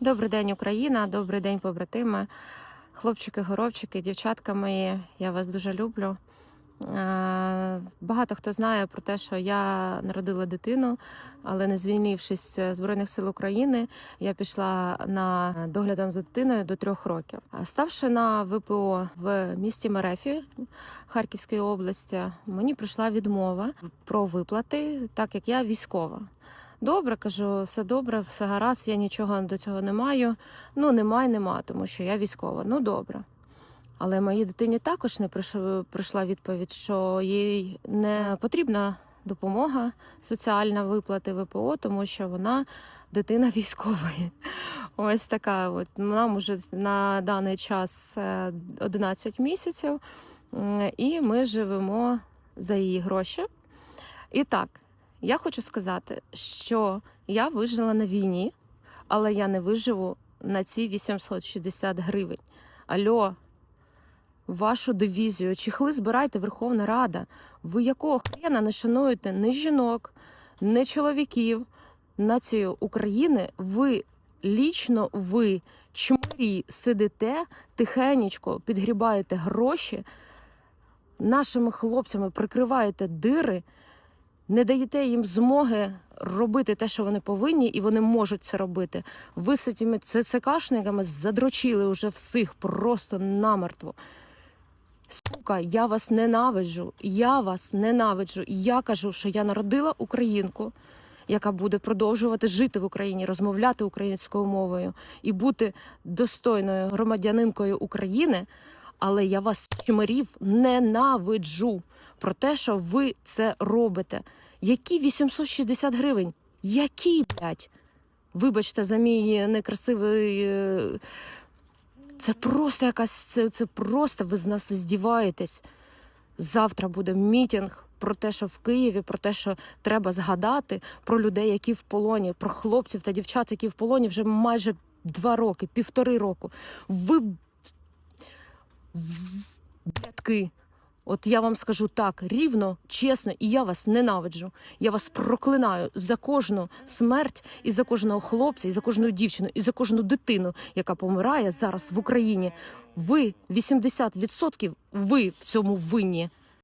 Добрий день, Україна, добрий день, побратими, хлопчики, горобчики, дівчатка мої. Я вас дуже люблю. Е, Багато хто знає про те, що я народила дитину, але не звільнившись з Збройних сил України, я пішла на доглядом за дитиною до трьох років. Ставши на ВПО в місті Мерефі Харківської області, мені прийшла відмова про виплати, так як я військова. Добре, кажу, все добре, все гаразд, я нічого до цього не маю. Ну, немає, нема, тому що я військова. Ну, добре. Але моїй дитині також не прийш- прийшла відповідь, що їй не потрібна допомога, соціальна виплати ВПО, тому що вона дитина військової. Ось така. От нам уже на даний час е, 11 місяців, і ми живемо за її гроші. І так, я хочу сказати, що я вижила на війні, але я не виживу на ці 860 гривень. Альо, вашу дивізію, чехли збирайте Верховна Рада. Ви якого хрена не шануєте ні жінок, ні чоловіків, націю України? Ви лічно ви, чмирі, сидите тихенечко, підгрібаєте гроші, нашими хлопцями прикриваєте дири не даєте їм змоги робити те, що вони повинні, і вони можуть це робити. Ви з цими ЦЦКшниками задрочили вже всіх просто намертво. Сука, я вас ненавиджу. Я вас ненавиджу. Я кажу, що я народила українку, яка буде продовжувати жити в Україні, розмовляти українською мовою і бути достойною громадянинкою України. Але я вас чмирів ненавиджу про те, що ви це робите. Які 860 гривень? Які, блядь? Вибачте за мій некрасивий. е, Це просто якась. Це, це просто ви з нас здіваєтесь. Завтра буде мітінг про те, що в Києві, про те, що треба згадати про людей, які в полоні, про хлопців та дівчат, які в полоні вже майже два роки, півтори року. Ви блядки. От я вам скажу так рівно, чесно, і я вас ненавиджу. Я вас проклинаю за кожну смерть, і за кожного хлопця, і за кожну дівчину, і за кожну дитину, яка помирає зараз в Україні. Ви 80% ви в цьому винні.